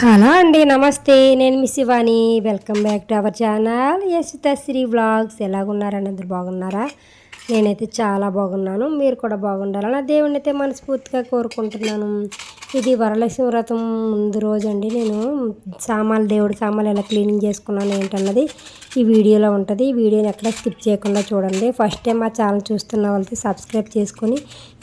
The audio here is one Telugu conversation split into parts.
హలో అండి నమస్తే. నేను మీ Shivani. Welcome back to our channel. Yashitashri vlogs. ఎలాగున్నారని అందరు బాగున్నారా? నేనైతే చాలా బాగున్నాను. మీరు కూడా బాగుండాలని ఆ దేవుడిని అయితే మనస్ఫూర్తిగా కోరుకుంటున్నాను. ఇది వరలక్ష్మి వ్రతం ముందు రోజు అండి నేను సామాన్లు దేవుడి సామాన్లు ఎలా క్లీనింగ్ చేసుకున్నాను ఏంటన్నది ఈ వీడియోలో ఉంటుంది. ఈ వీడియోని ఎక్కడ స్కిప్ చేయకుండా చూడండి. ఫస్ట్ టైం మా ఛానల్ చూస్తున్న వాళ్ళకి సబ్స్క్రైబ్ చేసుకొని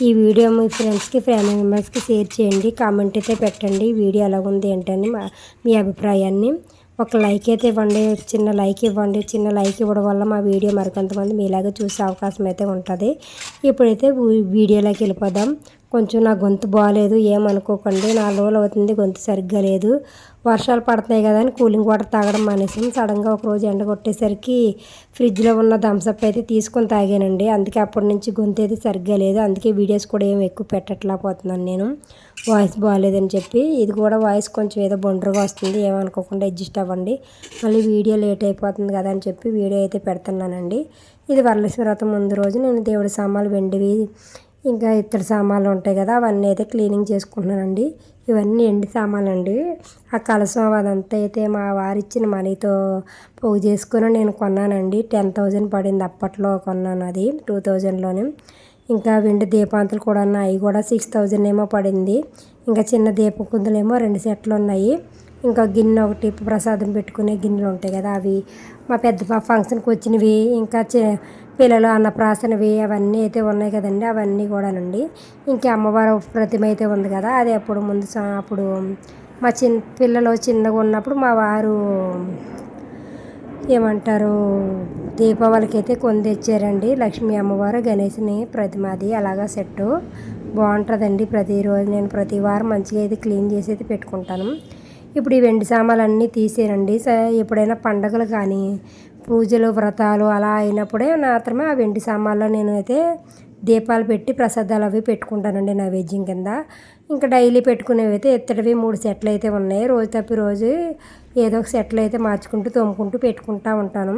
ఈ వీడియో మీ ఫ్రెండ్స్కి ఫ్యామిలీ మెంబర్స్కి షేర్ చేయండి. కామెంట్ అయితే పెట్టండి. వీడియో ఎలా ఉంది ఏంటని మా మీ అభిప్రాయాన్ని ఒక లైక్ అయితే ఇవ్వండి. చిన్న లైక్ ఇవ్వండి. చిన్న లైక్ ఇవ్వడం వల్ల మా వీడియో మరికొంతమంది మీలాగే చూసే అవకాశం అయితే ఉంటుంది. ఇప్పుడైతే వీడియోలోకి వెళ్ళిపోదాం. కొంచెం నా గొంతు బాగాలేదు ఏమనుకోకండి. నాలుగు రోజులు అవుతుంది గొంతు సరిగ్గా లేదు. వర్షాలు పడుతున్నాయి కదా అని కూలింగ్ వాటర్ తాగడం మానేసాం సడన్గా ఒక రోజు ఎండ కొట్టేసరికి ఫ్రిడ్జ్లో ఉన్న థమ్స్అప్ అయితే తీసుకొని తాగానండి. అందుకే అప్పటి నుంచి గొంతు అయితే సరిగ్గా లేదు. అందుకే వీడియోస్ కూడా ఏం ఎక్కువ పెట్టట్లేకపోతున్నాను నేను. వాయిస్ బాగాలేదని చెప్పి ఇది కూడా వాయిస్ కొంచెం ఏదో బొండరుగా వస్తుంది. ఏమనుకోకుండా అడ్జస్ట్ అవ్వండి. మళ్ళీ వీడియో లేట్ అయిపోతుంది కదా అని చెప్పి వీడియో అయితే పెడుతున్నానండి. ఇది వరలక్ష్మి వ్రతం ముందు రోజు నేను దేవుడి సామాన్లు వెండివి ఇంకా ఇత్తడి సామాన్లు ఉంటాయి కదా అవన్నీ అయితే క్లీనింగ్ చేసుకుంటున్నానండి. ఇవన్నీ ఎండి సామాన్లు అండి ఆ కలసం అదంతా అయితే మా వారిచ్చిన మనీతో పోగు చేసుకుని నేను కొన్నానండి. టెన్ థౌజండ్ పడింది అప్పట్లో కొన్నాను అది టూ థౌజండ్లోనే. ఇంకా వెండి దీపాంతులు కూడా ఉన్నాయి అవి కూడా సిక్స్ థౌజండ్ ఏమో పడింది. ఇంకా చిన్న దీపకుందులేమో రెండు సెట్లు ఉన్నాయి. ఇంకా గిన్నె ఒకటి ప్రసాదం పెట్టుకునే గిన్నెలు ఉంటాయి కదా అవి. మా పెద్ద ఫంక్షన్కి వచ్చినవి ఇంకా చే పిల్లలు అన్నప్రాసనవి అవన్నీ అయితే ఉన్నాయి కదండి అవన్నీ కూడానండి. ఇంకా అమ్మవారు ప్రతిమ అయితే ఉంది కదా అది అప్పుడు ముందు అప్పుడు మా చిన్న పిల్లలు చిన్నగా ఉన్నప్పుడు మా వారు ఏమంటారు దీపావళికి అయితే కొని తెచ్చారండి. లక్ష్మీ అమ్మవారు గణేష్ని ప్రతిమ అది అలాగా సెట్టు. బాగుంటుందండి ప్రతిరోజు నేను ప్రతి వారం మంచిగా అయితే క్లీన్ చేసి అయితే పెట్టుకుంటాను. ఇప్పుడు ఈ వెండి సామాన్లు అన్నీ తీసేనండి స ఎప్పుడైనా పండగలు కానీ పూజలు వ్రతాలు అలా అయినప్పుడే మాత్రమే ఆ వెండి సామాన్లో నేను అయితే దీపాలు పెట్టి ప్రసాదాలు అవి పెట్టుకుంటానండి నైవేద్యం కింద. ఇంకా డైలీ పెట్టుకునేవి అయితే ఇత్తడివి మూడు సెట్లు అయితే ఉన్నాయి. రోజు తప్పి రోజు ఏదో ఒక సెట్లు అయితే మార్చుకుంటూ తోముకుంటూ పెట్టుకుంటూ ఉంటాను.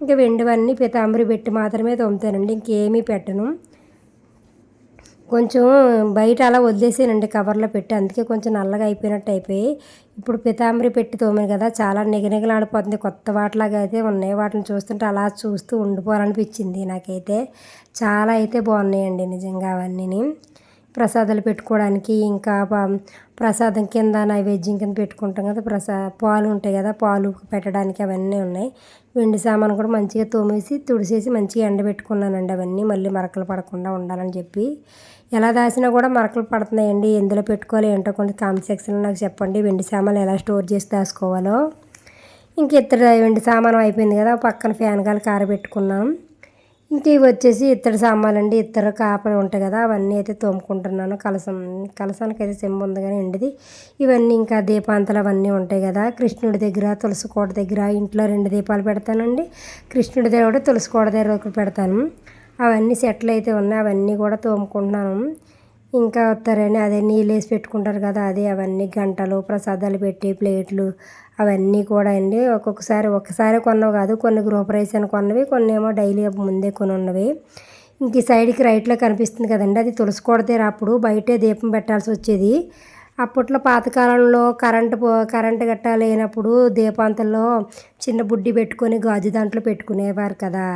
ఇంకా వెండివన్నీ పితాంబరి పెట్టి మాత్రమే తోముతానండి. ఇంకేమీ పెట్టను. కొంచెం బయట అలా వదిలేసానండి కవర్లో పెట్టి. అందుకే కొంచెం నల్లగా అయిపోయినట్టు అయిపోయి. ఇప్పుడు పితాంబరి పెట్టి తోమాను కదా చాలా నిగనిగలాడిపోతుంది. కొత్త వాటిలాగా అయితే ఉన్నాయి. వాటిని చూస్తుంటే అలా చూస్తూ ఉండిపోవాలనిపించింది నాకైతే. చాలా అయితే బాగున్నాయండి నిజంగా అవన్నీ ప్రసాదాలు పెట్టుకోవడానికి ఇంకా ప్రసాదం కింద నైవేద్యం కింద పెట్టుకుంటాం కదా ప్రసా పాలు ఉంటాయి కదా పాలు పెట్టడానికి అవన్నీ ఉన్నాయి. వెండి సామాను కూడా మంచిగా తోమేసి తుడిసేసి మంచిగా ఎండబెట్టుకున్నానండి అవన్నీ. మళ్ళీ మరకలు పడకుండా ఉండాలని చెప్పి. ఎలా దాచినా కూడా మరకలు పడుతున్నాయండి. ఎందులో పెట్టుకోవాలి ఏంటో కొంచెం కామెంట్ సెక్షన్లో నాకు చెప్పండి. వెండి సామాన్లు ఎలా స్టోర్ చేసి దాచుకోవాలో. ఇంక ఇత్తడి వెండి సామానం అయిపోయింది కదా పక్కన ఫ్యాన్ గాలి కారబెట్టుకున్నాం. ఇంక ఇవి వచ్చేసి ఇత్తడి సామాన్లు అండి ఇత్తడి కాపలు ఉంటాయి కదా అవన్నీ అయితే తోముకుంటున్నాను. కలసం కలసానికి అయితే సెంబు ఉంది కానీ ఎండిది. ఇవన్నీ ఇంకా దీపాంతలు అవన్నీ ఉంటాయి కదా కృష్ణుడి దగ్గర తులసి కోట దగ్గర ఇంట్లో రెండు దీపాలు పెడతానండి. కృష్ణుడి దగ్గర తులసి కోట దగ్గర ఒకటి పెడతాను. అవన్నీ సెట్లు అయితే ఉన్నాయి. అవన్నీ కూడా తోముకుంటున్నాను. ఇంకా వస్తారని అదే నీళ్ళు వేసి పెట్టుకుంటారు కదా అదే అవన్నీ గంటలు ప్రసాదాలు పెట్టి ప్లేట్లు అవన్నీ కూడా అండి. ఒక్కొక్కసారి ఒకసారి కొన్నవి కాదు కొన్ని గృహప్రవేశ అని కొన్నవి కొన్ని ఏమో డైలీ ముందే కొని ఉన్నవి. ఇంక ఈ సైడ్కి రైట్లో కనిపిస్తుంది కదండి అది తులసి అప్పుడు బయటే దీపం పెట్టాల్సి వచ్చేది. అప్పట్లో పాతకాలంలో కరెంటు పో కరెంటు గట్టా లేనప్పుడు దీపాంతంలో చిన్న బుడ్డి పెట్టుకొని గాజు దాంట్లో పెట్టుకునేవారు కదా.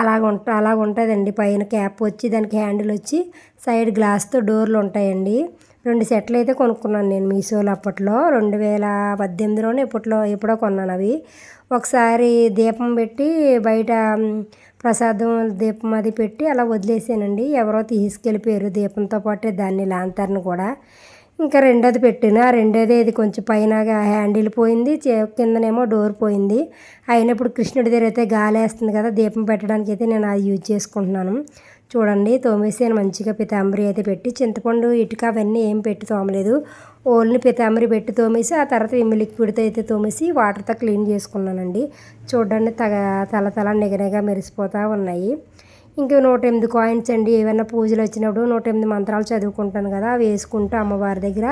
అలాగ ఉంట అలాగ ఉంటుందండి. పైన క్యాప్ వచ్చి దానికి హ్యాండిల్ వచ్చి సైడ్ గ్లాస్తో డోర్లు ఉంటాయండి. రెండు సెట్లు అయితే కొనుక్కున్నాను నేను మీషోలో అప్పట్లో. రెండు వేల పద్దెనిమిదిలోనే ఇప్పట్లో ఎప్పుడో కొన్నాను అవి. ఒకసారి దీపం పెట్టి బయట ప్రసాదం దీపం అది పెట్టి అలా వదిలేసానండి. ఎవరో తీసుకెళ్ళిపోయారు దీపంతో పాటే దాన్ని లాంతర్ని కూడా. ఇంకా రెండోది పెట్టిన. రెండోది ఇది కొంచెం పైన హ్యాండిల్ పోయింది. చే- కిందనేమో డోర్ పోయింది. అయినప్పుడు కృష్ణుడి దగ్గర అయితే గాలి వేస్తుంది కదా దీపం పెట్టడానికి అయితే నేను అది యూజ్ చేసుకుంటున్నాను. చూడండి తోమేసి మంచిగా పితాంబరి అయితే పెట్టి చింతపండు ఇటుక అవన్నీ ఏం పెట్టి తోమలేదు. ఓన్లీ పితాంబరి పెట్టి తోమేసి ఆ తర్వాత విమ్ లిక్విడ్తో అయితే తోమేసి వాటర్తో క్లీన్ చేసుకున్నానండి. చూడండి తగ తల తల నిగనిగా మెరిసిపోతూ ఉన్నాయి. ఇంకా నూట ఎనిమిది కాయిన్స్ అండి. ఏమైనా పూజలు వచ్చినప్పుడు నూట ఎనిమిది మంత్రాలు చదువుకుంటాను కదా అవి వేసుకుంటూ అమ్మవారి దగ్గర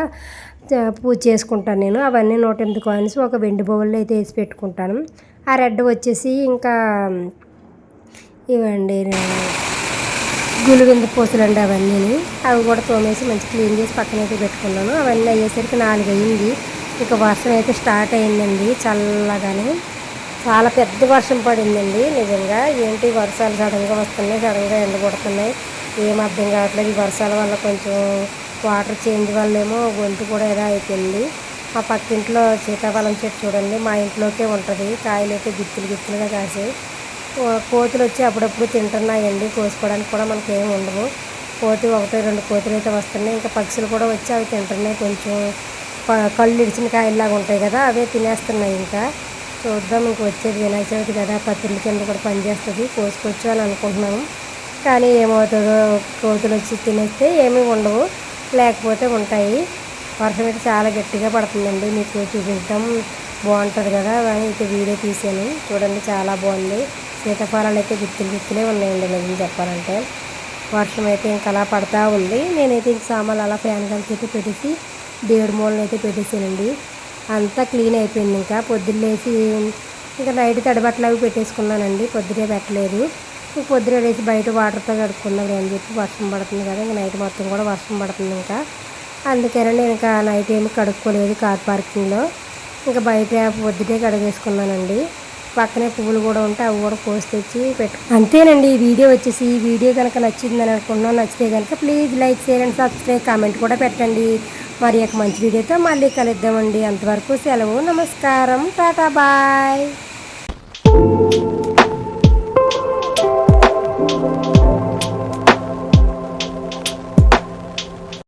పూజ చేసుకుంటాను నేను. అవన్నీ నూట ఎనిమిది కాయిన్స్ ఒక వెండి బౌల్లో అయితే వేసి పెట్టుకుంటాను. ఆ రెడ్ వచ్చేసి ఇంకా ఇవండి గులివింద పూసలు అండి అవన్నీ అవి కూడా తోమేసి మంచి క్లీన్ చేసి పక్కన అయితే పెట్టుకున్నాను. అవన్నీ అయ్యేసరికి నాలుగు అయ్యింది ఇక వర్షం అయితే స్టార్ట్ అయిందండి చల్లగానే. చాలా పెద్ద వర్షం పడిందండి నిజంగా. ఏంటి వర్షాలు సడన్గా వస్తున్నాయి సడన్గా ఎండ కొడుతున్నాయి. ఏం అర్థం కావట్లేదు. ఈ వర్షాల వల్ల కొంచెం వాటర్ చేంజ్ వల్ల ఏమో గొంతు కూడా ఏదో అయిపోయింది. మా పక్కింట్లో సీతాఫలం చెట్టు చూడండి మా ఇంట్లోకే ఉంటుంది. కాయలు అయితే గిత్తులు గిత్తులుగా కాసి కోతులు వచ్చి అప్పుడప్పుడు తింటున్నాయండి. కోసుకోవడానికి కూడా మనకి ఏమి ఉండవు. కోతి ఒకటి రెండు కోతులు అయితే వస్తున్నాయి. ఇంకా పక్షులు కూడా వచ్చి అవి తింటున్నాయి. కొంచెం ప- కళ్ళు ఇడిచిన కాయల్లాగా ఉంటాయి కదా అవే తినేస్తున్నాయి ఇంకా. చూద్దాం ఇంక వచ్చేది వినాయక చవితి కదా పత్రిక కింద కూడా పనిచేస్తుంది కోసుకోవచ్చు అని అనుకుంటున్నాము. కానీ ఏమవుతుందో కోతులు వచ్చి తినేస్తే ఏమీ ఉండవు లేకపోతే ఉంటాయి. వర్షం అయితే చాలా గట్టిగా పడుతుందండి మీకు చూపించడం బాగుంటుంది కదా అని అయితే వీడియో తీసాను చూడండి చాలా బాగుంది. సీతాఫలాలు అయితే గుత్తులు గుత్తులే ఉన్నాయండి నిజం చెప్పాలంటే. వర్షం అయితే ఇంకా అలా పడతా ఉంది. నేనైతే ఇంక సామాన్లు అలా ఫ్యాన్ కలిసి అయితే పెట్టేసి దేవుడి మూలను అయితే పెట్టేసానండి అంతా క్లీన్ అయిపోయింది ఇంకా. పొద్దున్నేసి ఇంకా నైట్ తడబట్టలు అవి పెట్టేసుకున్నానండి. పొద్దునే పెట్టలేదు. ఇంక పొద్దున లేచి బయట వాటర్తో కడుక్కుందాం అని చెప్పి వర్షం పడుతుంది కదా ఇంకా నైట్ మొత్తం కూడా వర్షం పడుతుంది ఇంకా. అందుకనే నేను ఇంకా నైట్ ఏమి కడుక్కోలేదు కార్ పార్కింగ్లో. ఇంకా బయట పొద్దుటే కడిగేసుకున్నానండి. పక్కనే పువ్వులు కూడా ఉంటాయి అవి కూడా కోసి తెచ్చి పెట్టు. అంతేనండి ఈ వీడియో వచ్చేసి ఈ వీడియో కనుక నచ్చిందని అనుకున్నాను నచ్చితే కనుక please like share and subscribe comment కూడా పెట్టండి. మరి ఒక మంచి వీడియోతో మళ్ళీ కలుద్దామండి. అంతవరకు సెలవు నమస్కారం టాటా బాయ్.